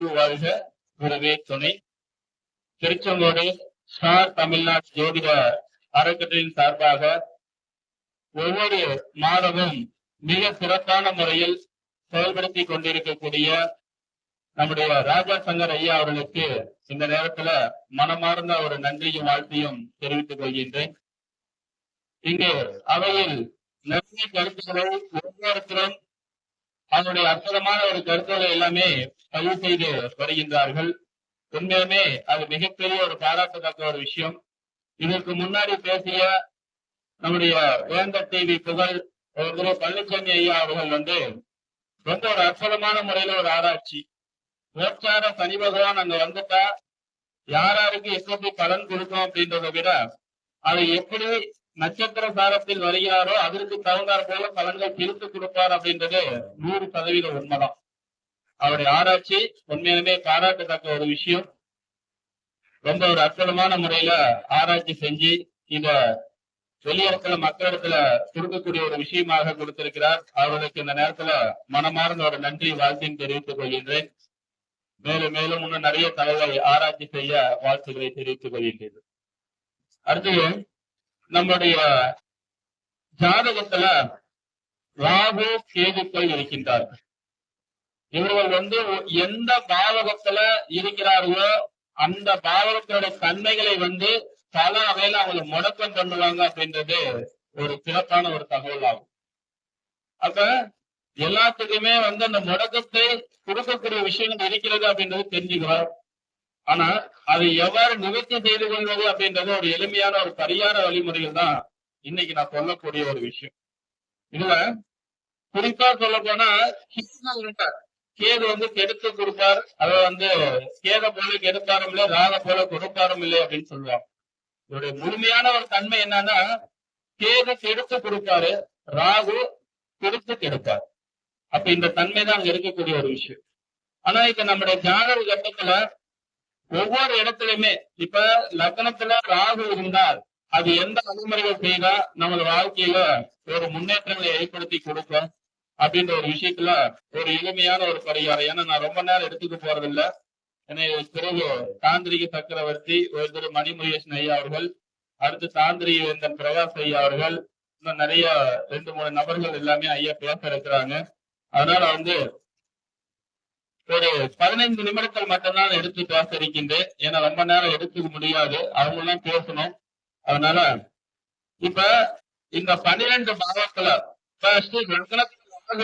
வாழ்க குருவே துணை. திருச்செங்கோடு ஸ்டார் தமிழ்நாடு ஜோதிட அறக்கட்டளையின் சார்பாக ஒவ்வொரு மாதமும் மிக சிறப்பான முறையில் செயல்படுத்தி கொண்டிருக்கக்கூடிய நம்முடைய ராஜா சங்கர் ஐயா அவர்களுக்கு இந்த நேரத்துல மனமார்ந்த ஒரு நன்றியும் வாழ்த்தையும் தெரிவித்துக் கொள்கின்றேன். இங்கு அவையில் நிறைய கருத்துக்களை ஒவ்வொருத்தரும் அவருடைய அற்புதமான ஒரு கருத்துக்களை எல்லாமே பதிவு செய்து வருகின்றார்கள். உண்மையுமே அது மிகப்பெரிய ஒரு பாராட்டத்தக்க ஒரு விஷயம். இதற்கு முன்னாடி பேசிய நம்முடைய வேந்த டிவி புகழ் திரு பழனிசாமி ஐயா அவர்கள் வந்து ரொம்ப ஒரு அற்புதமான முறையில ஒரு ஆராய்ச்சி. நோச்சார சனி பகவான் அங்க வந்துட்டா யாராருக்கு எப்படி பலன் கொடுக்கும் அப்படின்றத விட அதை எப்படி நட்சத்திர சாரத்தில் வருகிறாரோ அதற்கு தகுந்தார் போல பலன்கள் பிரித்து கொடுப்பார் அப்படின்றது நூறு சதவீத உண்மைதான். அவருடைய ஆராய்ச்சி உண்மையிலுமே பாராட்டத்தக்க ஒரு விஷயம். ரொம்ப ஒரு அற்புதமான முறையில ஆராய்ச்சி செஞ்சு இந்த வெளியிடத்துல மக்களிடத்துல கொடுக்கக்கூடிய ஒரு விஷயமாக கொடுத்திருக்கிறார். அவர்களுக்கு இந்த நேரத்துல மனமார்ந்த ஒரு நன்றி வாழ்த்தையும் தெரிவித்துக் கொள்கின்றேன். மேலும் மேலும் இன்னும் நிறைய தகவலை ஆராய்ச்சி செய்ய வாழ்த்துக்களை தெரிவித்துக் கொள்கின்றேன். அடுத்து நம்முடைய ஜாதகத்துல ராகு கேதுக்கள் இருக்கின்றார்கள். இவர்கள் வந்து எந்த பாவகத்துல இருக்கிறார்களோ அந்த பாவகத்தோட தன்மைகளை வந்து பல வகையில அவங்களை முடக்கம் பண்ணுவாங்க அப்படின்றது ஒரு சிறப்பான ஒரு தகவல் ஆகும் அப்ப எல்லாத்துக்குமே வந்து அந்த முடக்கத்தை கொடுக்கக்கூடிய விஷயங்கள் இருக்கிறது அப்படின்றது தெரிஞ்சுக்கிறோம். ஆனா அதை எவ்வாறு நிவர்த்தி செய்து கொள்வது அப்படின்றது ஒரு எளிமையான ஒரு பரிகார வழிமுறைகள் தான் இன்னைக்கு நான் சொல்லக்கூடிய ஒரு விஷயம். இதுல குறிப்பா சொல்ல போனா கேது வந்து கெடுத்து கொடுப்பார். அத வந்து கேத போல கெடுத்தாரும் இல்லை ராக போல கொடுப்பாரும் இல்லை அப்படின்னு சொல்லுவாங்க இதோடைய முழுமையான ஒரு தன்மை என்னன்னா கேது கெடுத்து கொடுப்பாரு ராகு கொடுத்து கெடுப்பார். அப்ப இந்த தன்மை தான் அங்க இருக்கக்கூடிய ஒரு விஷயம். ஆனா இப்ப நம்முடைய ஜாதக கட்டத்துல ஒவ்வொரு இடத்துலயுமே இப்ப லக்னத்துல ராகு இருந்தால் அது எந்த வழிமுறைகள் செய்தா நமது வாழ்க்கையில ஒரு முன்னேற்றங்களை ஏற்படுத்தி கொடுக்கும்? அப்படின்ற ஒரு விஷயத்துல ஒரு எளிமையான ஒரு பரிகாரம். ஏன்னா நான் ரொம்ப நேரம் எடுத்துக்க போறது இல்ல ஏன்னா பிறகு தாந்திரிக சக்கரவர்த்தி ஒரு திரு மணிமுருகேசன் ஐயா அவர்கள் அடுத்து தாந்திரிக வேந்தன் பிரகாஷ் ஐயா அவர்கள் இன்னும் நிறைய ரெண்டு மூணு நபர்கள் எல்லாமே ஐயா பேச இருக்கிறாங்க. அதனால வந்து ஒரு பதினைந்து நிமிடங்கள் மட்டும்தான் எடுத்து பேச இருக்கின்றேன் ஏன்னா ரொம்ப நேரம் எடுத்துக்க முடியாது. அவங்க எல்லாம் பேசணும். அதனால இப்ப இந்த பன்னிரெண்டு பாவத்துல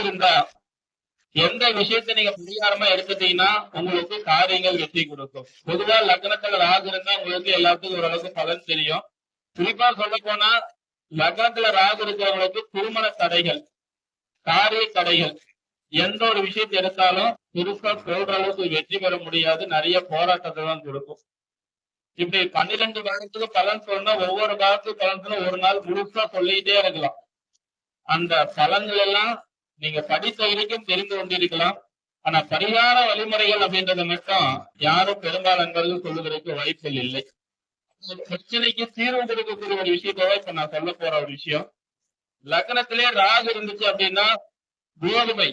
இருந்தா எந்த விஷயத்த நீங்க பரிகாரமா எடுத்துட்டீங்கன்னா உங்களுக்கு காரியங்கள் வெற்றி கொடுக்கும். பொதுவா லக்னத்துல ராகு இருந்தா உங்களுக்கு எல்லாத்துக்கும் ஓரளவுக்கு பலன் தெரியும். குறிப்பா சொல்ல போனா லக்னத்துல ராகு இருக்கிறவங்களுக்கு திருமண தடைகள் காரிய தடைகள் எந்த ஒரு விஷயத்தை எடுத்தாலும் பெருசா சொல்ற அளவுக்கு வெற்றி பெற முடியாது. நிறைய போராட்டத்தை தான் கொடுக்கும். இப்படி பன்னிரெண்டு காலத்துக்கு பலன் சொன்னா ஒவ்வொரு காலத்துக்கு பலன் ஒரு நாள் முழுசா சொல்லிட்டே இருக்கலாம். அந்த பலன்கள் எல்லாம் நீங்க படித்த வரைக்கும் தெரிந்து கொண்டிருக்கலாம். ஆனா பரிகார வழிமுறைகள் அப்படின்றத மட்டும் யாரும் பெரும்பாலானவர்கள் சொல்லுவதற்கு வாய்ப்புகள் இல்லை. பிரச்சனைக்கு தீர்வு கொடுக்கக்கூடிய ஒரு விஷயத்தோட இப்ப நான் சொல்ல போற ஒரு விஷயம். லக்னத்திலே ராகு இருந்துச்சு அப்படின்னா கோதுமை.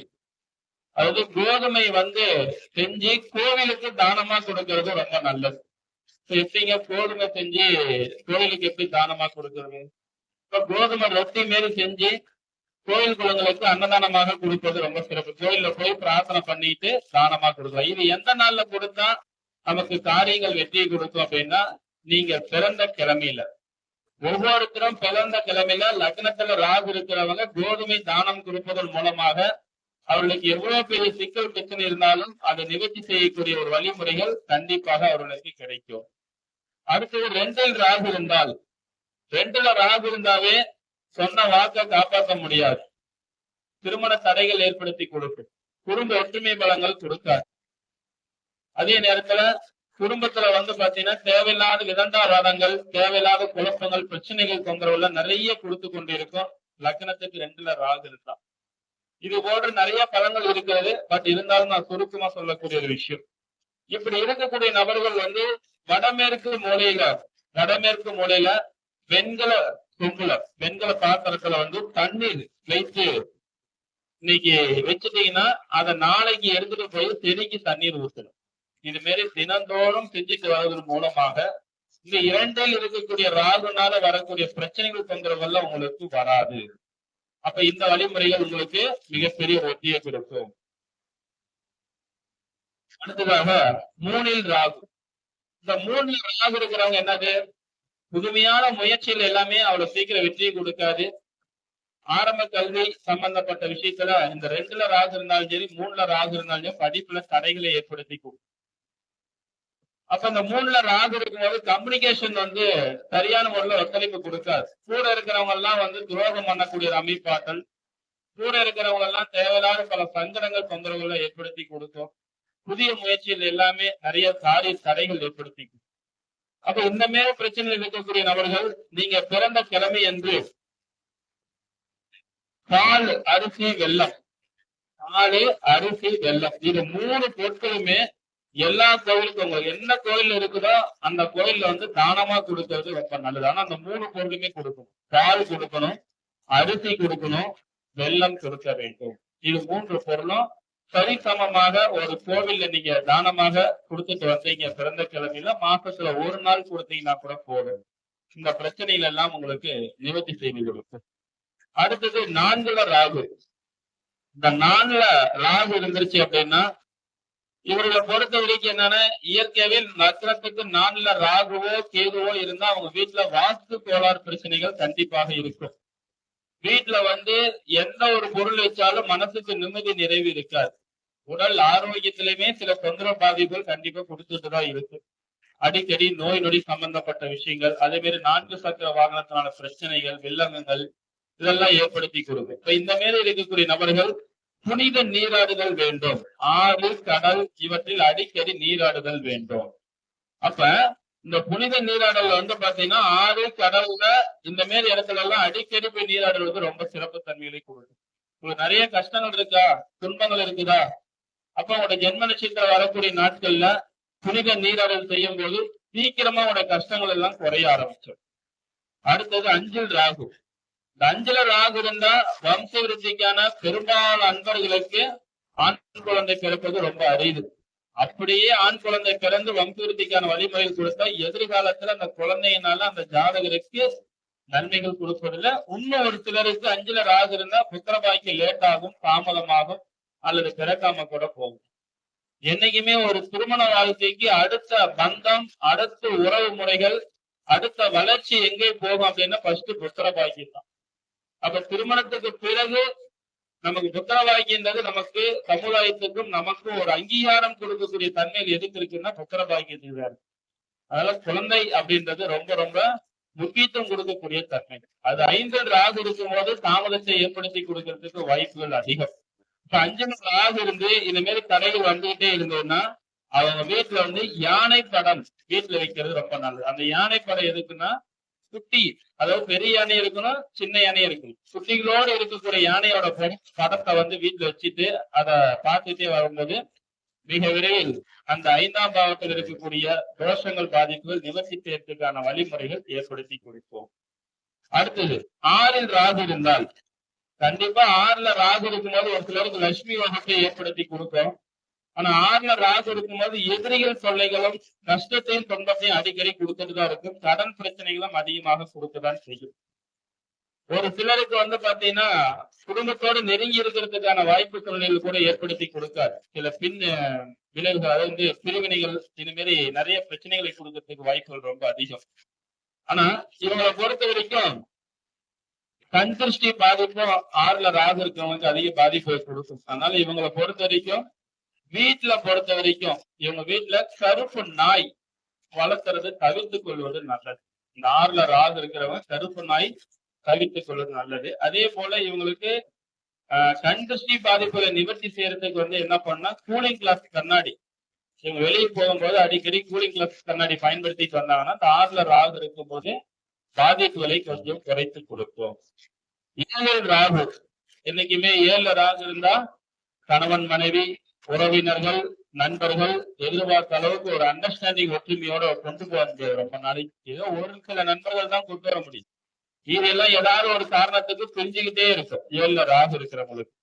அதாவது கோதுமை வந்து செஞ்சு கோவிலுக்கு தானமா கொடுக்கறது ரொம்ப நல்லது. எப்படிங்க கோதுமை செஞ்சு கோவிலுக்கு எப்படி தானமா கொடுக்கறது? இப்ப கோதுமை ரொட்டி மாரி செஞ்சு கோயில் குளங்களுக்கு அன்னதானமாக கொடுப்பது ரொம்ப சிறப்பு. கோயில்ல போய் பிரார்த்தனை பண்ணிட்டு தானமா கொடுக்கலாம். இது எந்த நாள்ல கொடுத்தா நமக்கு காரியங்கள் வெற்றியை கொடுக்கும் அப்படின்னா நீங்க பிறந்த கிழமையில. ஒவ்வொருத்தரும் பிறந்த கிழமையில லக்னத்துல ராகு இருக்கிறவங்க கோதுமை தானம் கொடுப்பதன் மூலமாக அவர்களுக்கு எவ்வளவு பெரிய சிக்கல் பிரச்சனை இருந்தாலும் அதை நிவர்த்தி செய்யக்கூடிய ஒரு வழிமுறைகள் கண்டிப்பாக அவர்களுக்கு கிடைக்கும். அடுத்தது ரெண்டில் ராகு இருந்தால். ரெண்டுல ராகு இருந்தாவே சொன்ன வாக்கை காப்பாற்ற முடியாது. திருமண தடைகள் ஏற்படுத்தி கொடுக்கும். குடும்ப ஒற்றுமை பலங்கள் கொடுக்காது. அதே நேரத்துல குடும்பத்துல வந்து பாத்தீங்கன்னா தேவையில்லாத விதண்டாவாதங்கள் தேவையில்லாத குழப்பங்கள் பிரச்சனைகள் தொந்தரவுல நிறைய கொடுத்து கொண்டிருக்கும். லக்னத்துக்கு ரெண்டுல ராகு இருந்தான் இது போன்ற நிறைய பலங்கள் இருக்கிறது. பட் இருந்தாலும் நான் சுருக்கமா சொல்லக்கூடிய ஒரு விஷயம். இப்படி இருக்கக்கூடிய நபர்கள் வந்து வடமேற்கு மூலையில வடமேற்கு மூலையில வெண்கல சொம்புல வெண்கல பாத்திரத்துல வந்து தண்ணீர் வைத்து இன்னைக்கு வச்சுட்டீங்கன்னா அதை நாளைக்கு எடுத்துட்டு போய் செடிக்கு தண்ணீர் ஊற்றணும் இது மாரி தினந்தோறும் செஞ்சுட்டு வருவதன் மூலமாக இந்த இரண்டில் இருக்கக்கூடிய ராகுனால வரக்கூடிய பிரச்சனைகள் தொந்தரவுகள்லாம் உங்களுக்கு வராது. அப்ப இந்த வழிமுறைகள் உங்களுக்கு மிகப்பெரிய வெற்றியை கொடுக்கும். அடுத்ததாக மூணில் ராகு. இந்த மூணில் ராகு இருக்கிறவங்க என்னது? புதுமையான முயற்சிகள் எல்லாமே அவ்வளவு சீக்கிரம் வெற்றியை கொடுக்காது. ஆரம்ப கல்வி சம்பந்தப்பட்ட விஷயத்துல இந்த ரெண்டுல ராகு இருந்தாலும் சரி மூணுல ராகு இருந்தாலும் சரி படிப்புல தடைகளை ஏற்படுத்தி கொடுக்கும் அப்ப இந்த மூணுல ராகு இருக்கும்போது கம்யூனிகேஷன் வந்து சரியான முறையில ஒத்துழைப்பு கொடுக்காது. கூட இருக்கிறவங்க எல்லாம் வந்து துரோகம் பண்ணக்கூடிய ஒரு அமைப்பாற்றல். கூட இருக்கிறவங்க எல்லாம் தேவையில்லாத பல சங்கடங்கள் தொந்தரவுகளை ஏற்படுத்தி கொடுக்கும். புதிய முயற்சிகள் எல்லாமே நிறைய காரிய தடைகள் ஏற்படுத்தி அப்ப இந்த மேல பிரச்சனையில் இருக்கக்கூடிய நபர்கள் நீங்க பிறந்த கிழமை என்று பால் அரிசி வெள்ளம் பால் அரிசி வெள்ளம் இது மூணு பொருட்களுமே எல்லா கோயிலுக்கும் உங்க என்ன கோயில் இருக்குதோ அந்த கோயில்ல வந்து தானமா கொடுக்கறது ரொம்ப நல்லது. ஆனா அந்த மூணு பொருளுமே கொடுக்கணும். பால் கொடுக்கணும் அரிசி கொடுக்கணும் வெல்லம் கொடுக்க வேண்டும். இது மூன்று பொருளும் சரிசமமாக ஒரு கோவில்ல நீங்க தானமாக கொடுத்துட்டு வந்தீங்க பிறந்த கிழமையில மாசத்துல ஒரு நாள் கொடுத்தீங்கன்னா கூட போதும். இந்த பிரச்சனைகள் எல்லாம் உங்களுக்கு நிவர்த்தி செய்து கொடுக்கும். அடுத்தது நான்குல ராகு. இந்த நான்குல ராகு இருந்துருச்சு அப்படின்னா இவர்களை பொறுத்த வரைக்கும் என்னன்னா இயற்கையில் நக்கரத்துக்கு நான்ல ராகுவோ கேதுவோ இருந்தா அவங்க வீட்டுல வாஸ்து கோளாறு பிரச்சனைகள் கண்டிப்பாக இருக்கும். வீட்டுல வந்து எந்த ஒரு பொருள் வச்சாலும் மனசுக்கு நிம்மதி நிறைவு இருக்காது. உடல் ஆரோக்கியத்திலுமே சில தொந்தரவு பாதிப்புகள் கண்டிப்பா கொடுத்துட்டு தான் இருக்கு. அடிக்கடி நோய் நொடி சம்பந்தப்பட்ட விஷயங்கள் அதே மாதிரி நான்கு சக்கர வாகனத்தினால பிரச்சனைகள் வில்லங்கங்கள் இதெல்லாம் ஏற்படுத்தி கொடுக்கும். இப்ப இந்த மாதிரி இருக்கக்கூடிய நபர்கள் புனித நீராடுதல் வேண்டும். ஆறு கடல் இவற்றில் அடிக்கடி நீராடுதல் வேண்டும். அப்ப இந்த புனித நீராடல் வந்து பாத்தீங்கன்னா ஆறு கடல்ல இந்த மாதிரி இடத்துல எல்லாம் அடிக்கடி போய் நீராடுவது ரொம்ப சிறப்பு தன்மைகளை கொடுக்கும். உங்களுக்கு நிறைய கஷ்டங்கள் இருக்கா? துன்பங்கள் இருக்குதா? அப்ப உங்களோட ஜென்ம நட்சத்திரம் வரக்கூடிய நாட்கள்ல புனித நீராடல் செய்யும் போது சீக்கிரமா உங்களோட கஷ்டங்கள் எல்லாம் குறைய ஆரம்பிச்சிடும். அடுத்தது அஞ்சில் ராகு. அஞ்சுல ராகு இருந்தா வம்ச விருத்திக்கான பெரும்பாலான அன்பர்களுக்கு ஆண் குழந்தை பிறப்பது ரொம்ப அரிது. அப்படியே ஆண் குழந்தை பிறந்து வம்சவிருத்திக்கான வழிமுறைகள் கொடுத்தா எதிர்காலத்துல அந்த குழந்தையினால அந்த ஜாதகருக்கு நன்மைகள் கொடுப்பதில்ல. இன்னும் ஒரு சிலருக்கு அஞ்சுல ராகு இருந்தா புத்திர லேட் ஆகும் தாமதமாகும் அல்லது பிறக்காம கூட போகும். என்னைக்குமே ஒரு திருமண வாழ்க்கைக்கு அடுத்த பந்தம் அடுத்த உறவு முறைகள் அடுத்த வளர்ச்சி எங்கே போகும் அப்படின்னா ஃபர்ஸ்ட் புத்திர தான் அப்ப திருமணத்துக்கு பிறகு நமக்கு புத்திரபாகியன்றது நமக்கு சமுதாயத்துக்கும் நமக்கும் ஒரு அங்கீகாரம் கொடுக்கக்கூடிய தன்மையில் எதுக்கு இருக்குன்னா புத்திர தான் அதனால குழந்தை அப்படின்றது ரொம்ப ரொம்ப முக்கியத்துவம் கொடுக்கக்கூடிய தன்மை. அது ஐந்து ராகு இருக்கும் போது தாமதத்தை ஏற்படுத்தி கொடுக்கறதுக்கு வாய்ப்புகள் அதிகம். இப்ப அஞ்சு ராகு இருந்து இந்த மாதிரி தடைகள் வந்துகிட்டே இருந்ததுன்னா அவங்க வீட்டுல வந்து யானை படம் வீட்டுல வைக்கிறது ரொம்ப நல்லது. அந்த யானை படம் எதுக்குன்னா குட்டி அதாவது பெரிய யானை இருக்கணும் சின்ன யானை இருக்கணும் குட்டிகளோடு இருக்கக்கூடிய யானையோட படத்தை வந்து வீட்டுல வச்சுட்டு அதை பார்த்துட்டே வரும்போது மிக விரைவில் அந்த ஐந்தாம் பாவத்தில் இருக்கக்கூடிய தோஷங்கள் பாதிப்புகள் நிவர்த்தி செய்யறதுக்கான வழிமுறைகள் ஏற்படுத்தி கொடுப்போம். அடுத்தது ஆறில் ராகு இருந்தால் கண்டிப்பா ஆறுல ராகு இருக்கும்போது ஒரு சிலருக்கு லட்சுமி வகத்தை ஏற்படுத்தி கொடுக்கும் ஆனா ஆறுல ராசி இருக்கும்போது எதிரிகள் தொல்லைகளும் கஷ்டத்தையும் துன்பத்தையும் அடிக்கடி கொடுத்துட்டுதான் இருக்கும். கடன் பிரச்சனைகளும் அதிகமாக கொடுத்துதான் செய்யும். ஒரு சிலருக்கு வந்து பாத்தீங்கன்னா குடும்பத்தோடு நெருங்கி இருக்கிறதுக்கான வாய்ப்பு சூழ்நிலைகள் கூட ஏற்படுத்தி கொடுக்காது. சில பின் விளைவுகள் அதாவது வந்து பிரிவினைகள் இந்த மாதிரி நிறைய பிரச்சனைகளை கொடுக்கறதுக்கு வாய்ப்புகள் ரொம்ப அதிகம். ஆனா இவங்களை பொறுத்த வரைக்கும் கண் திருஷ்டி பாதிப்பும் ஆறுல ராகு இருக்கவங்களுக்கு அதிக பாதிப்பை கொடுக்கும். அதனால இவங்களை பொறுத்த வரைக்கும் வீட்டுல பொறுத்த வரைக்கும் இவங்க வீட்டுல கருப்பு நாய் வளர்த்துறது தவிர்த்து கொள்வது நல்லது. இந்த ஆறுல ராகு இருக்கிறவங்க கருப்பு நாய் தவிர்த்து கொள்வது நல்லது. அதே போல இவங்களுக்கு ஆஹ், கண் திருஷ்டி பாதிப்புகளை நிவர்த்தி செய்யறதுக்கு வந்து என்ன பண்ணா கூலிங் கிளாஸ் கண்ணாடி. இவங்க வெளியே போகும்போது அடிக்கடி கூலிங் கிளாஸ் கண்ணாடி பயன்படுத்திட்டு வந்தாங்கன்னா இந்த ஆறுல ராகு இருக்கும்போது பாதிப்புகளை கொஞ்சம் குறைத்து கொடுக்கும். ஏழில் ராகு என்னைக்குமே ஏழுல ராகு இருந்தா கணவன் மனைவி உறவினர்கள் நண்பர்கள் எதிர்பார்த்த அளவுக்கு ஒரு அண்டர்ஸ்டாண்டிங் ஒற்றுமையோட கொண்டு போக முடியாது. ரொம்ப நாளைக்கு ஏதோ ஒரு சில நண்பர்கள் தான் கொண்டு வர முடியும். இதெல்லாம் ஏதாவது ஒரு காரணத்துக்கு பிரிஞ்சுக்கிட்டே இருக்கும். ஏழுல ராகு இருக்கிறவங்களுக்கு.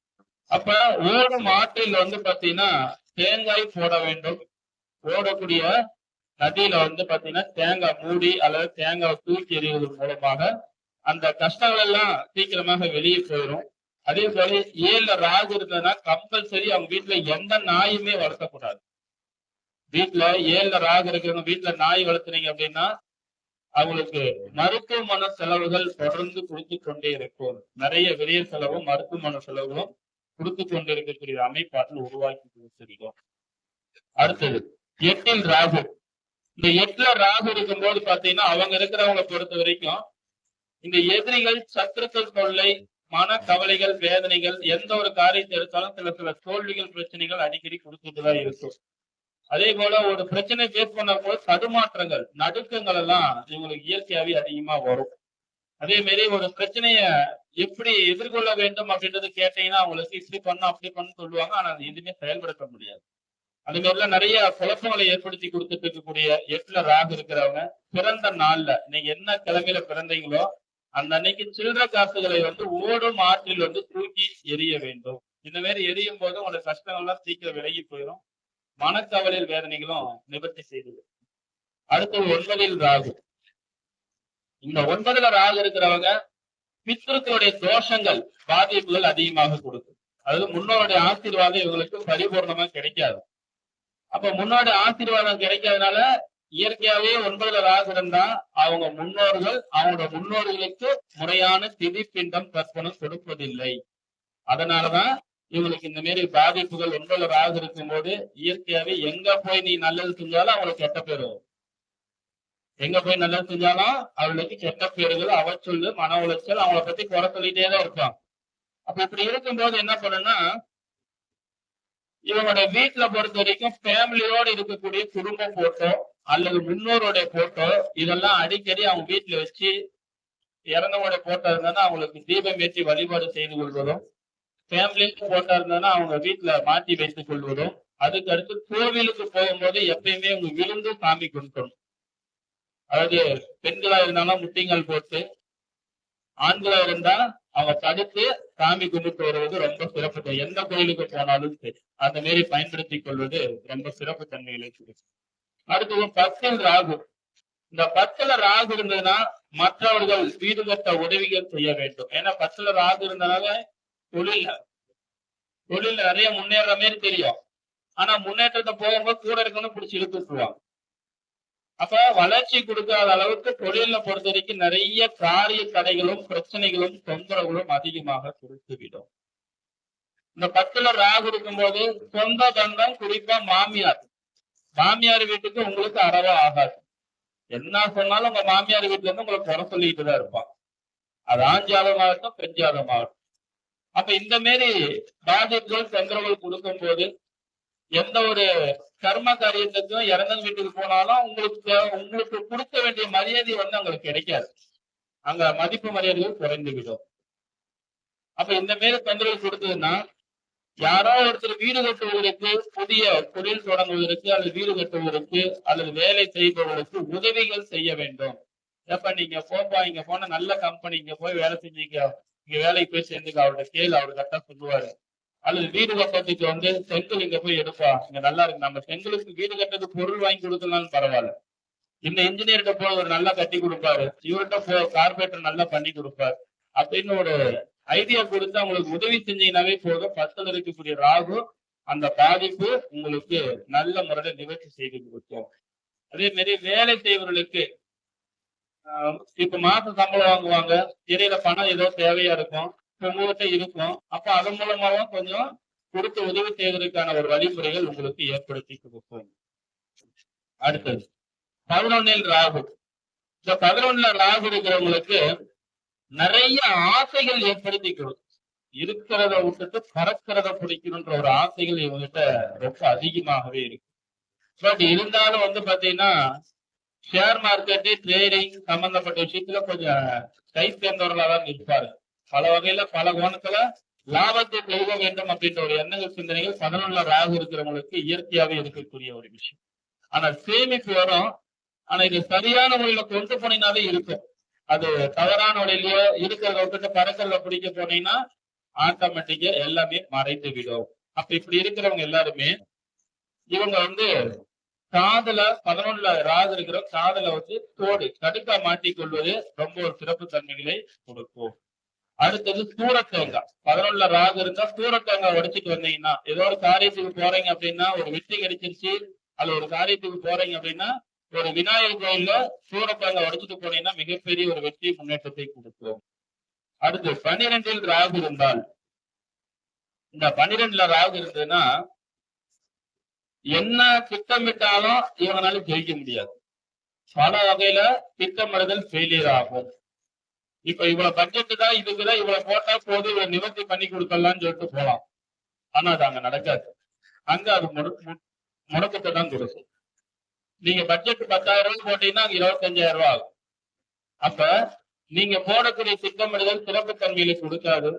அப்ப ஓடும் ஆற்றில் வந்து பாத்தீங்கன்னா தேங்காய் போட வேண்டும். ஓடக்கூடிய நதியில வந்து பாத்தீங்கன்னா தேங்காய் மூடி அல்லது தேங்காய் தூக்கி எறிவது மூலமாக அந்த கஷ்டங்கள் எல்லாம் சீக்கிரமாக வெளியே போயிடும் அதே போல ஏழுல ராகு இருந்ததுன்னா கம்பல்சரி அவங்க வீட்டுல எந்த நாயுமே வளர்த்தக்கூடாது வீட்டுல ஏழுல ராகு இருக்கிறவங்க வீட்டுல நாய் வளர்த்துனீங்க அப்படின்னா அவங்களுக்கு மருத்துவமன செலவுகள் தொடர்ந்து கொடுத்து கொண்டே இருக்கும். நிறைய வெளிய செலவும் மருத்துவமன செலவும் கொடுத்து கொண்டு இருக்கக்கூடிய அமைப்பாற்றல் உருவாக்கி கொடுத்திருக்கோம். அடுத்தது எட்டில் ராகு. இந்த எட்டுல ராகு இருக்கும்போது பாத்தீங்கன்னா அவங்க இருக்கிறவங்களை பொறுத்த வரைக்கும் இந்த எதிரிகள் சத்துருக்கள் தொல்லை மன கவலைகள் வேதனைகள் எந்த ஒரு காரியத்தை எடுத்தாலும் சில சில தோல்விகள் பிரச்சனைகள் அடிக்கடி கொடுத்துட்டுதான் இருக்கும். அதே போல ஒரு பிரச்சனை ஃபேஸ் பண்ண போது தடுமாற்றங்கள் நடுக்கங்கள் எல்லாம் இவங்களுக்கு இயற்கையாவே அதிகமா வரும். அதே மாதிரி ஒரு பிரச்சனைய எப்படி எதிர்கொள்ள வேண்டும் அப்படின்றது கேட்டீங்கன்னா அவங்களுக்கு இப்படி பண்ணும் அப்படி பண்ணு சொல்லுவாங்க. ஆனா அது எதுவுமே செயல்படுத்த முடியாது. அது மாதிரிலாம் நிறைய குழப்பங்களை ஏற்படுத்தி கொடுத்துட்டு இருக்கக்கூடிய எட்டுல ராகு இருக்கிறவங்க பிறந்த நாள்ல நீங்க என்ன கிழமையில பிறந்தீங்களோ அந்த அன்னைக்கு சில்லற காசுகளை வந்து ஓடும் ஆற்றில் வந்து தூக்கி எரிய வேண்டும். இந்த மாதிரி எரியும் போது உங்களோட கஷ்டங்கள்லாம் சீக்கிரம் விலகி போயிடும் மனக்கவலையில் வேதனைகளும் நிவர்த்தி செய்தது அடுத்து ஒன்பதில் ராகு. இந்த ஒன்பதுல ராகு இருக்கிறவங்க பித்ருக்களுடைய தோஷங்கள் பாதிப்புகள் அதிகமாக கொடுக்கும். அதாவது முன்னோருடைய ஆசீர்வாதம் இவங்களுக்கு பரிபூர்ணமா கிடைக்காது. அப்ப முன்னோட ஆசீர்வாதம் கிடைக்காதனால இயற்கையாவே ஒன்பதுல ராகு இருந்தா அவங்க முன்னோர்கள் அவங்களோட முன்னோர்களுக்கு முறையான திதி பிண்டம் தர்ப்பணம் கொடுப்பதில்லை. அதனாலதான் இவங்களுக்கு இந்த மாதிரி பாதிப்புகள் ஒன்பதுல ராகு இருக்கும்போது இயற்கையாவே எங்க போய் நீ நல்லது செஞ்சாலும் அவங்களுக்கு கெட்ட பேர். எங்க போய் நல்லது செஞ்சாலும் அவளுக்கு கெட்ட பேருகள் அவச்சொல்லு மன உளைச்சல் அவங்கள பத்தி குறை சொல்லிட்டே தான் இருப்பான். அப்ப இப்படி இருக்கும்போது என்ன பண்ணுன்னா இவங்களோட வீட்டுல பொறுத்த வரைக்கும் ஃபேமிலியோட இருக்கக்கூடிய குடும்ப போட்டோ அல்லது முன்னோருடைய போட்டோ இதெல்லாம் அடிக்கடி அவங்க வீட்டுல வச்சு இறந்தவங்களுடைய போட்டோ இருந்தா அவங்களுக்கு தீபம் ஏற்றி வழிபாடு செய்து கொள்வதும் ஃபேமிலிக்கு போட்டோ இருந்ததுன்னா அவங்க வீட்டுல மாட்டி வைத்துக் கொள்வதும் அதுக்கு அடுத்து கோவிலுக்கு போகும்போது எப்பயுமே அவங்க விழுந்து சாமி கும்பிடணும். அதாவது பெண்களா இருந்தாலும் முட்டிங்கள் போட்டு ஆண்களா இருந்தா அவங்க தடுத்து சாமி கும்பிட்டு வருவது ரொம்ப சிறப்பு. எந்த கோயிலுக்கு போனாலும் சரி. அந்த மாரி பயன்படுத்திக் கொள்வது ரொம்ப சிறப்பு தன்மைகளை கொடுக்கும். அடுத்தது பத்தில் ராகு. இந்த பத்துல ராகு இருந்ததுன்னா மற்றவர்கள் வீடு கட்ட உதவிகள் செய்ய வேண்டும். ஏன்னா பத்துல ராகு இருந்தனால தொழில் தொழில் நிறைய முன்னேற மாதிரி தெரியும். ஆனா முன்னேற்றத்தை போகும்போது கூட இருக்கணும் பிடிச்சி இழுத்துருவாங்க அப்ப வளர்ச்சி கொடுக்காத அளவுக்கு தொழில பொறுத்த வரைக்கும் நிறைய காரிய தடைகளும் பிரச்சனைகளும் தொந்தரவுகளும் அதிகமாக கொடுத்துவிடும் இந்த பத்துல ராகு இருக்கும்போது சொந்த தந்தம் குறிப்பா மாமியார். மாமியார் வீட்டுக்கு உங்களுக்கு அறவே ஆகாது. என்ன சொன்னாலும் உங்க மாமியார் வீட்டுல இருந்து உங்களை குறை சொல்லிட்டு தான் இருப்பான். அது ஆண் ஜாதகமாகட்டும் பெண் ஜாதகமாகட்டும் அப்ப இந்த மாரி பாதிப்புகள் தொந்தரவுகள் கொடுக்கும் போது எந்த ஒரு கர்ம காரியத்துக்கும் இறந்தன் வீட்டுக்கு போனாலும் உங்களுக்கு உங்களுக்கு கொடுக்க வேண்டிய மரியாதை வந்து அவங்களுக்கு கிடைக்காது. அங்க மதிப்பு மரியாதைகள் குறைந்துவிடும். அப்ப இந்த மாரி தொந்தரவு கொடுத்ததுன்னா யாரோ ஒருத்தர் வீடு கட்டுவதற்கு புதிய தொழில் தொடங்குவதற்கு அல்லது வீடு கட்டுவதற்கு அல்லது வேலை செய்பவருக்கு உதவிகள் செய்ய வேண்டும். எப்ப நீங்க போப்பா இங்க போன நல்ல கம்பெனி இங்க போய் வேலை செஞ்சீங்க இங்க வேலைக்கு போய் சேர்ந்துக்க அவர்கிட்ட கேள் அவர் கரெக்டா சொல்லுவாரு. அல்லது வீடு கட்டுறதுக்கு வந்து செங்கல் இங்க போய் எடுப்பா இங்க நல்லா இருக்கு. நம்ம செங்கலுக்கு வீடு கட்டுறதுக்கு பொருள் வாங்கி கொடுத்தனாலும் பரவாயில்ல. இந்த இன்ஜினியர்கிட்ட போய் ஒரு நல்லா கட்டி கொடுப்பாரு. இவர்கிட்ட போ கார்பரேட்டர் நல்லா பண்ணி கொடுப்பாரு. அப்படின்னு ஒரு ஐடியா கொடுத்து அவங்களுக்கு உதவி செஞ்சீங்கன்னாவே போதும். பத்துல இருக்கக்கூடிய ராகு அந்த பாதிப்பு உங்களுக்கு நல்ல முறையில நிவர்த்தி செய்து கொடுக்கும். அதே மாதிரி வேலை செய்வர்களுக்கு ஆஹ் இப்ப மாச சம்பளம் வாங்குவாங்க. இடையில பணம் ஏதோ தேவையா இருக்கும். இப்ப இருக்கும். அப்ப அதன் மூலமாவும் கொஞ்சம் கொடுத்து உதவி செய்வதற்கான ஒரு வழிமுறைகள் உங்களுக்கு ஏற்படுத்தி கொடுக்கும். அடுத்தது பதினொன்னில் ராகு. இந்த பதினொன்னுல ராகு இருக்கிறவங்களுக்கு நிறைய ஆசைகள் ஏற்படுத்திக்கிறது இருக்கிறத விட்டுட்டு பறக்கிறத பிடிக்கணுன்ற ஒரு ஆசைகள் இவங்ககிட்ட ரொம்ப அதிகமாகவே இருக்கு. பட் இருந்தாலும் வந்து பாத்தீங்கன்னா ஷேர் மார்க்கெட்டு ட்ரேடிங் சம்பந்தப்பட்ட விஷயத்துல கொஞ்சம் கை சேர்ந்தவர்களா தான் இருப்பாரு. பல வகையில பல கோணத்துல லாபத்தை செய்ய வேண்டும் அப்படின்ற ஒரு எண்ணங்கள் சிந்தனைகள் பதினொன்னுல ராகு இருக்கிறவங்களுக்கு இயற்கையாவே இருக்கக்கூடிய ஒரு விஷயம். ஆனா சேமிப்பு வரும். ஆனா இது சரியான முறையில கொண்டு போனீங்கனாலே இருக்கும். அது தவறான வழியிலயோ இருக்கிறத விட்டுட்டு பறக்கல்ல பிடிக்க போனீங்கன்னா ஆட்டோமேட்டிக்கா எல்லாமே மறைந்து விடும். அப்ப இப்படி இருக்கிறவங்க எல்லாருமே இவங்க வந்து காதுல பதினொன்னுல ராகு இருக்கிற காதுல வந்து தோடு கடுக்கா மாட்டிக் கொள்வது ரொம்ப ஒரு சிறப்பு தன்மைகளை கொடுக்கும். அடுத்தது சூரத்தேங்காய் பதினொன்னு ராகு இருந்தா சூரத்தேங்காய் உடைச்சிட்டு வந்தீங்கன்னா ஏதோ ஒரு காரியத்துக்கு போறீங்க அப்படின்னா ஒரு வெற்றி கிடைச்சிருச்சு அல்ல ஒரு காரியத்துக்கு போறீங்க அப்படின்னா ஒரு விநாயகர் கோயில்ல சூரத்தேங்காய் உடைச்சிட்டு போனீங்கன்னா மிகப்பெரிய ஒரு வெற்றி முன்னேற்றத்தை கொடுக்கும். அடுத்து பன்னிரெண்டில் ராகு இருந்தால். இந்த பன்னிரெண்டுல ராகு இருந்ததுன்னா என்ன திட்டமிட்டாலும் இவங்களால ஜெயிக்க முடியாது. பல வகையில திட்டமிடுதல் ஃபெயிலியர் ஆகும். இப்ப இவ்வளவு பட்ஜெட் தான் இதுக்குதான் இவ்வளவு போட்டா போதும் இவ்வளவு நிவர்த்தி பண்ணி கொடுக்கலாம்னு சொல்லிட்டு போலாம். ஆனா அது அங்க நடக்காது. அங்க அது முடக்கத்தை தான் கொடுக்கும். நீங்க பட்ஜெட் பத்தாயிரம் ரூபாய் போட்டீங்கன்னா அங்க இருபத்தஞ்சாயிரம் ரூபாய் ஆகும். அப்ப நீங்க போடக்கூடிய திட்டமிடுதல் சிறப்பு தன்மையில கொடுக்காது.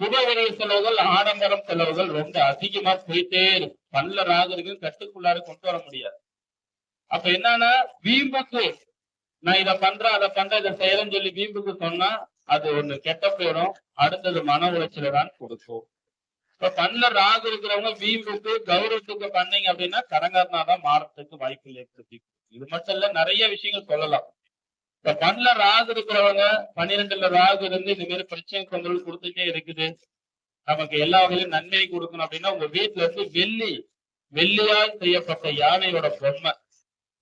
சுபவிரை செலவுகள் ஆடம்பரம் செலவுகள் ரொம்ப அதிகமா போயிட்டே இருக்கும். பல்ல ராகருக்கு கட்டுக்குள்ளார கொண்டு வர முடியாது. அப்ப என்னன்னா வீம்புக்கு நான் இத பண்றேன் அதை பண்றேன் இதை செய்யறேன்னு சொல்லி வீம்புக்கு சொன்னா அது ஒண்ணு கெட்ட போயிடும். அடுத்தது மன உளைச்சலை தான் கொடுக்கும். இப்ப பண்ல ராகு இருக்கிறவங்க வீம்புக்கு கௌரவத்துக்கு பண்ணீங்க அப்படின்னா கடங்காரனாதான் மாறத்துக்கு வாய்ப்பு ஏற்படுத்தி இது மட்டும் இல்ல நிறைய விஷயங்கள் சொல்லலாம். இப்ப பண்ல ராகு இருக்கிறவங்க பன்னிரெண்டுல ராகு இருந்து இந்த மாதிரி பிரச்சனை தொந்தரவு கொடுத்துட்டே இருக்குது. நமக்கு எல்லா வகையிலும் நன்மையை கொடுக்கணும் அப்படின்னா உங்க வீட்டுல இருந்து வெள்ளி வெள்ளியால் செய்யப்பட்ட யானையோட பொம்மை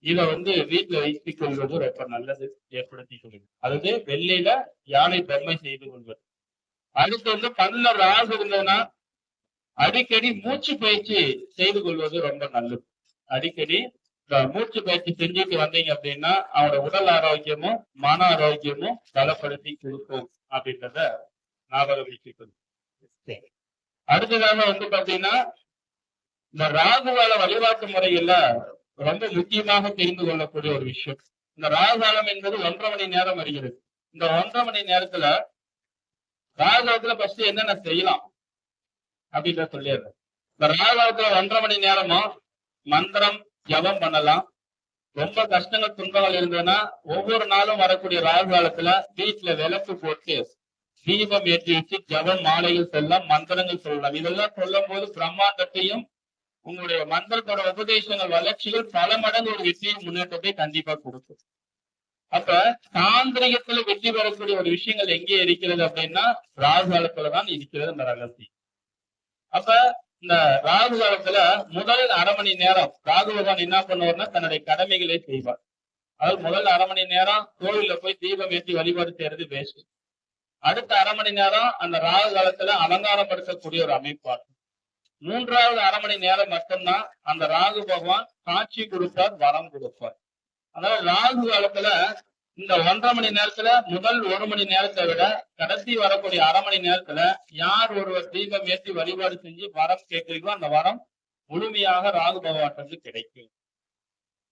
இத வந்து வீட்டுல வைத்துக் கொள்வது ரொம்ப நல்லது ஏற்படுத்தி கொள்வது அதாவது வெள்ளியில யானை பொம்மை செய்து கொள்வது. அடுத்து வந்து பண்ல ராகு இருந்ததுன்னா அடிக்கடி மூச்சு பயிற்சி செய்து கொள்வது ரொம்ப நல்லது. அடிக்கடி இந்த மூச்சு பயிற்சி செஞ்சுட்டு வந்தீங்க அப்படின்னா அவரோட உடல் ஆரோக்கியமும் மன ஆரோக்கியமும் பலப்படுத்தி கொடுக்கும் அப்படின்றத ஞாபகம் வச்சுக்கணும். அடுத்ததாக வந்து பாத்தீங்கன்னா இந்த ராகுகால வழிபாட்டு முறைகள்ல ரொம்ப முக்கியமாக தெரிந்து கொள்ளக்கூடிய ஒரு விஷயம். இந்த ராகுகாலம் என்பது ஒன்றரை மணி நேரம் வருகிறது. இந்த ஒன்றரை மணி நேரத்துல ராகுகாலத்துல ஃபர்ஸ்ட் என்னென்ன செய்யலாம்? அப்படின்ற சொல்லிடுறேன். இந்த ராகுகாலத்துல ஒன்றரை மணி நேரமும் மந்திரம் ஜபம் பண்ணலாம். ரொம்ப கஷ்டங்கள் துன்பங்கள் இருந்ததுன்னா ஒவ்வொரு நாளும் வரக்கூடிய ராகு காலத்துல வீட்டுல விளக்கு போட்டு தீபம் ஏற்றி வச்சு ஜபம் மாலையில் செல்லாம் மந்திரங்கள் சொல்லலாம். இதெல்லாம் சொல்லும் போது பிரம்மாண்டத்தையும் உங்களுடைய மந்திரத்தோட உபதேசங்கள் வளர்ச்சிகள் பல மடங்கு ஒரு வெற்றியின் முன்னேற்றத்தை கண்டிப்பா கொடுக்கும். அப்ப தாந்திரிகத்துல வெற்றி பெறக்கூடிய ஒரு விஷயங்கள் எங்கே இருக்கிறது அப்படின்னா ராகு காலத்துலதான் இருக்கிறது அந்த ரகசியம். அப்ப இந்த ராகு காலத்துல முதல் அரை மணி நேரம் ராகு பகவான் என்ன பண்ணுவார்னா தன்னுடைய கடமைகளை செய்வார். அதாவது முதல் அரை மணி நேரம் கோவில்ல போய் தீபம் ஏற்றி வழிபாடு செய்யறது வேஸ்ட் அடுத்த அரை மணி நேரம் அந்த ராகு காலத்துல அலங்காரப்படுத்தக்கூடிய ஒரு அமைப்பார் மூன்றாவது அரை மணி நேரம் மட்டும்தான் அந்த ராகு பகவான் காட்சி கொடுப்பார் வரம் கொடுப்பார். அதாவது ராகு காலத்துல இந்த ஒன்றரை மணி நேரத்துல முதல் ஒரு மணி நேரத்தை விட கடைசி வரக்கூடிய அரை மணி நேரத்துல யார் ஒருவர் தீபம் ஏற்றி வழிபாடு செஞ்சு வரம் கேட்கிறீங்களோ அந்த வரம் முழுமையாக ராகு பகவானுக்கு கிடைக்கும்.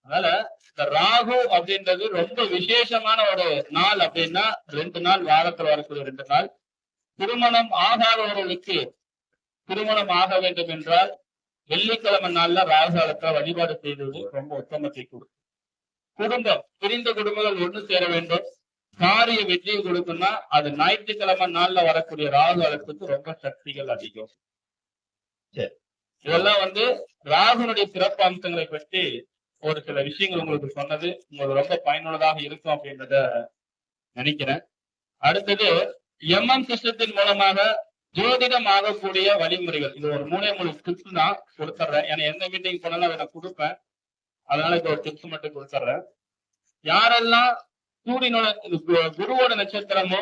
அதனால இந்த ராகு அப்படின்றது ரொம்ப விசேஷமான ஒரு நாள் அப்படின்னா ரெண்டு நாள் வாரத்துல வரக்கூடிய ரெண்டு நாள். திருமணம் ஆகாதவர்களுக்கு திருமணம் ஆக வேண்டும் என்றால் வெள்ளிக்கிழமை நாள்ல ராகு காலத்துல வழிபாடு செய்வது ரொம்ப உத்தமத்தை கொடுக்கும் குடும்பம் பிரிந்த குடும்பங்கள் ஒண்ணு சேர வேண்டும். காரிய வெற்றியை கொடுக்கும்னா அது ஞாயிற்றுக்கிழமை நாள்ல வரக்கூடிய ராகு காலத்துக்கு ரொம்ப சக்திகள் அதிகம். சரி. இதெல்லாம் வந்து ராகுனுடைய சிறப்பு அம்சங்களை பற்றி ஒரு சில விஷயங்கள் உங்களுக்கு சொன்னது. உங்களுக்கு ரொம்ப பயனுள்ளதாக இருக்கும் அப்படின்றத நினைக்கிறேன். அடுத்தது எம்எம் சிஸ்டத்தின் மூலமாக ஜோதிடம் ஆகக்கூடிய வழிமுறைகள். இது ஒரு மூணே மூணு டிப்ஸ் தான் கொடுத்துட்றேன் ஏன்னா எந்த மீட்டிங் போனாலும் அதை நான் கொடுப்பேன். அதனால இது ஒரு டிப்ஸ் மட்டும் கொடுத்துட்றேன் யாரெல்லாம் சூரியனோட கு- குருவோட நட்சத்திரமோ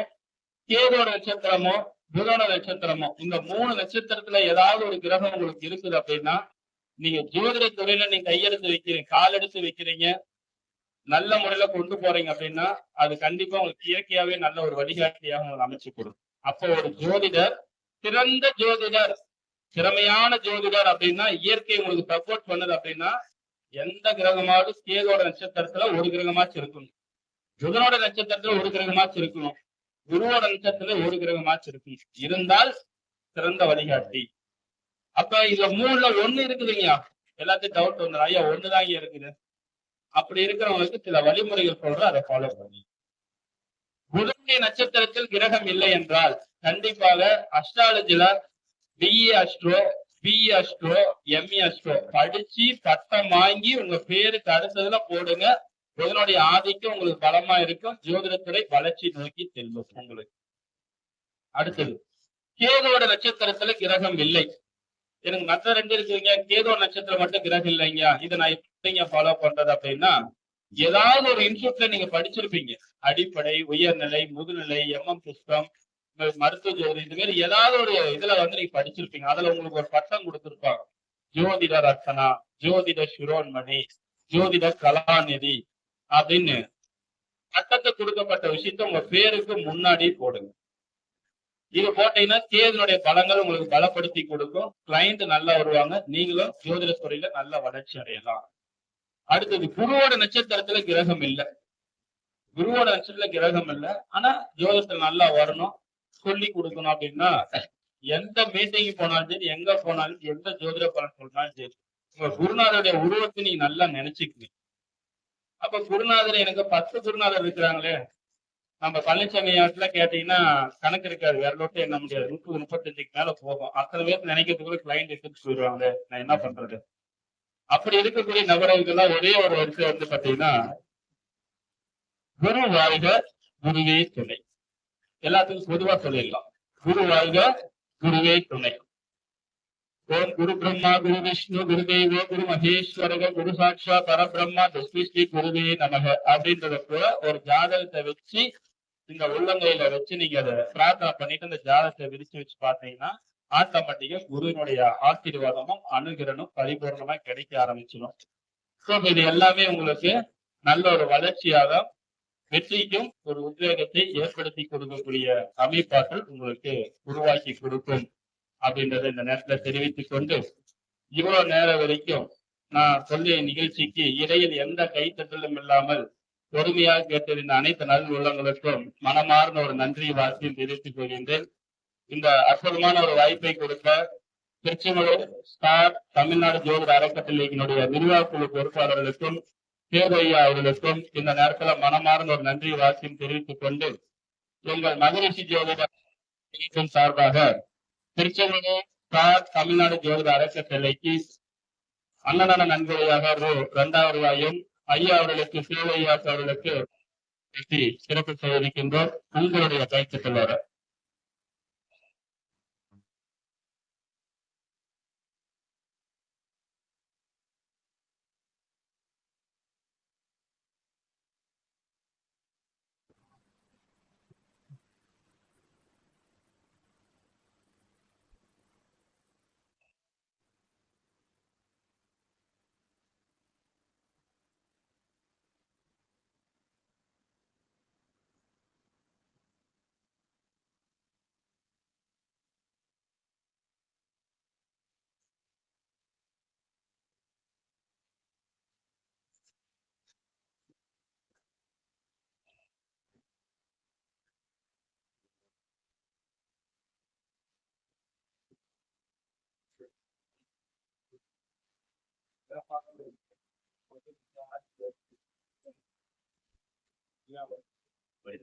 கேதோட நட்சத்திரமோ புதனோட நட்சத்திரமோ இந்த மூணு நட்சத்திரத்துல ஏதாவது ஒரு கிரகம் உங்களுக்கு இருக்குது அப்படின்னா நீங்க ஜோதிட துறையில நீங்க கையெடுத்து வைக்கிறீங்க கால் எடுத்து வைக்கிறீங்க நல்ல முறையில கொண்டு போறீங்க அப்படின்னா அது கண்டிப்பா உங்களுக்கு இயற்கையாவே நல்ல ஒரு வழிகாட்டியாக உங்களுக்கு அமைச்சு கொடுக்கும். அப்போ ஒரு ஜோதிடர் சிறந்த ஜோதிடர் திறமையான ஜோதிடர் அப்படின்னா இயற்கை உங்களுக்கு சப்போர்ட் பண்ணுது அப்படின்னா எந்த கிரகமாவது கேதோட நட்சத்திரத்துல ஒரு கிரகமாச்சும் இருக்கணும். புதனோட நட்சத்திரத்துல ஒரு கிரகமாச்சும் இருக்கணும். குருவோட நட்சத்திரத்துல ஒரு கிரகமாச்சும் இருக்கணும். இருந்தால் சிறந்த வழிகாட்டி. அப்ப இதுல மூணுல ஒண்ணு இருக்குதுங்கய்யா எல்லாத்தையும் டவுட் வந்துடும் ஐயா ஒண்ணுதான் இங்க இருக்குது. அப்படி இருக்கிறவங்களுக்கு சில வழிமுறைகள் சொல்றேன் அதை ஃபாலோ பண்ணி. புதனுடைய நட்சத்திரத்தில் கிரகம் இல்லை என்றால் கண்டிப்பாக அஸ்ட்ராலஜில பிஇ அஸ்ட்ரோ பிஎஸ்டோ எம்எஸ்டோ படிச்சு பட்டம் வாங்கி உங்க பேருக்கு அடுத்ததுல போடுங்க. இதனுடைய ஆதிக்கம் உங்களுக்கு பலமா இருக்கும். ஜோதிடத்துறை வளர்ச்சி நோக்கி செல்லும் உங்களுக்கு. அடுத்தது கேதோட நட்சத்திரத்துல கிரகம் இல்லை. எனக்கு மற்ற ரெண்டு இருக்குங்க கேதோ நட்சத்திரம் மட்டும் கிரகம் இல்லைங்க. இதை நான் எப்படிங்க ஃபாலோ பண்றது அப்படின்னா ஏதாவது ஒரு இன்ஸ்டியூட்ல நீங்க படிச்சிருப்பீங்க. அடிப்படை உயர்நிலை முதுநிலை எம்எம் சிஸ்டம் மருத்துவ ஜோதி இது மாதிரி ஏதாவது ஒரு இதுல வந்து நீங்க படிச்சிருப்பீங்க. அதுல உங்களுக்கு ஒரு பட்டம் கொடுத்திருப்பாங்க. ஜோதிட ரத்னா ஜோதிட சிரோன்மணி ஜோதிட கலாநிதி அப்படின்னு சட்டத்தை கொடுக்கப்பட்ட விஷயத்த உங்க பேருக்கு முன்னாடி போடுங்க. இது போட்டீங்கன்னா தேர்தலுடைய பலங்கள் உங்களுக்கு பலப்படுத்தி கொடுக்கும். கிளைண்ட் நல்லா வருவாங்க. நீங்களும் ஜோதிட துறையில நல்ல வளர்ச்சி அடையலாம். அடுத்தது குருவோட நட்சத்திரத்துல கிரகம் இல்லை. குருவோட நட்சத்திரத்துல கிரகம் இல்ல. ஆனா ஜோதிடத்துல நல்லா வரணும். சொல்லி கொடுக்கணும் அப்படின்னா எந்த மீட்டிங் போனாலும் சரி எங்க போனாலும் எந்த ஜோதிட பலன் சொன்னாலும் சரி உங்க குருநாதருடைய உருவத்தை நீங்க நல்லா நினைச்சுக்கணும் அப்ப குருநாதர் எனக்கு பத்து குருநாதர் இருக்கிறாங்களே நம்ம பழனிசாமி ஆட்டுல கேட்டீங்கன்னா கணக்கு இருக்காது வேற லோட்டு என்ன முடியாது முப்பது முப்பத்தஞ்சுக்கு மேல போகும். அத்தனை பேர் நினைக்கிறதுக்குள்ள கிளைண்ட் எடுத்துட்டு போயிடுவாங்க நான் என்ன பண்றது? அப்படி இருக்கக்கூடிய நபர்களுக்கெல்லாம் ஒரே ஒரு வரிசை வந்து பாத்தீங்கன்னா குரு வாழ்க குருவே துணை. எல்லாத்துக்கும் பொதுவா சொல்லிடலாம். குரு வாழ்க குருவே துணை. ஓம் குரு பிரம்மா குரு விஷ்ணு குரு தெய்வோ குரு மகேஸ்வரக குரு சாட்சா பரபிரம்மா தஸ்மி ஸ்ரீ குருவே நமக அப்படின்றத கூட ஒரு ஜாதகத்தை வச்சு இந்த உள்ளங்கையில வச்சு நீங்க அதை பிரார்த்தனை பண்ணிட்டு அந்த ஜாதகத்தை விரிச்சு வச்சு பாத்தீங்கன்னா ஆட்டோமேட்டிக்கா குருவினுடைய ஆசீர்வாதமும் அனுகிரனும் பரிபூர்ணமா கிடைக்க ஆரம்பிச்சிடும். ஸோ இது எல்லாமே உங்களுக்கு நல்ல ஒரு வளர்ச்சியாக வெற்றிக்கும் ஒரு உத்வேகத்தை ஏற்படுத்தி கொடுக்கக்கூடிய அமைப்பாற்றல் உங்களுக்கு உருவாக்கி கொடுக்கும் அப்படின்றத இந்த நேரத்துல தெரிவித்துக் கொண்டு இவ்வளவு நேரம் வரைக்கும் நான் சொல்லிய நிகழ்ச்சிக்கு இடையில் எந்த கைத்தட்டலும் இல்லாமல் பொறுமையாக கேட்டிருந்த அனைத்து நல் உள்ளங்களுக்கும் மனமார்ந்த ஒரு நன்றி வார்த்தையும் தெரிவித்துக் கொள்கின்றேன். இந்த அற்புதமான ஒரு வாய்ப்பை கொடுத்த திருச்செங்கோடு ஸ்டார் தமிழ்நாடு ஜோதிட அறக்கட்டளையினுடைய நிர்வாக குழு பொறுப்பாளர்களுக்கும் தேவையா அவர்களுக்கும் இந்த நேரத்துல மனமார்ந்த ஒரு நன்றி வாசியம் தெரிவித்துக் கொண்டு உங்கள் மகரிஷி ஜோதிடம் சார்பாக திருச்செங்கோடு கார் தமிழ்நாடு ஜோதிட அறக்கட்டளைக்கு அன்னதான நன்கொடையாக ரூ இரண்டாயிரம் ரூபாயும் ஐயா அவர்களுக்கு சேவையா அவர்களுக்கு சிறப்பு செய்திருக்கின்றோம் உங்களுடைய கைத்தட்டல் வர. Wait.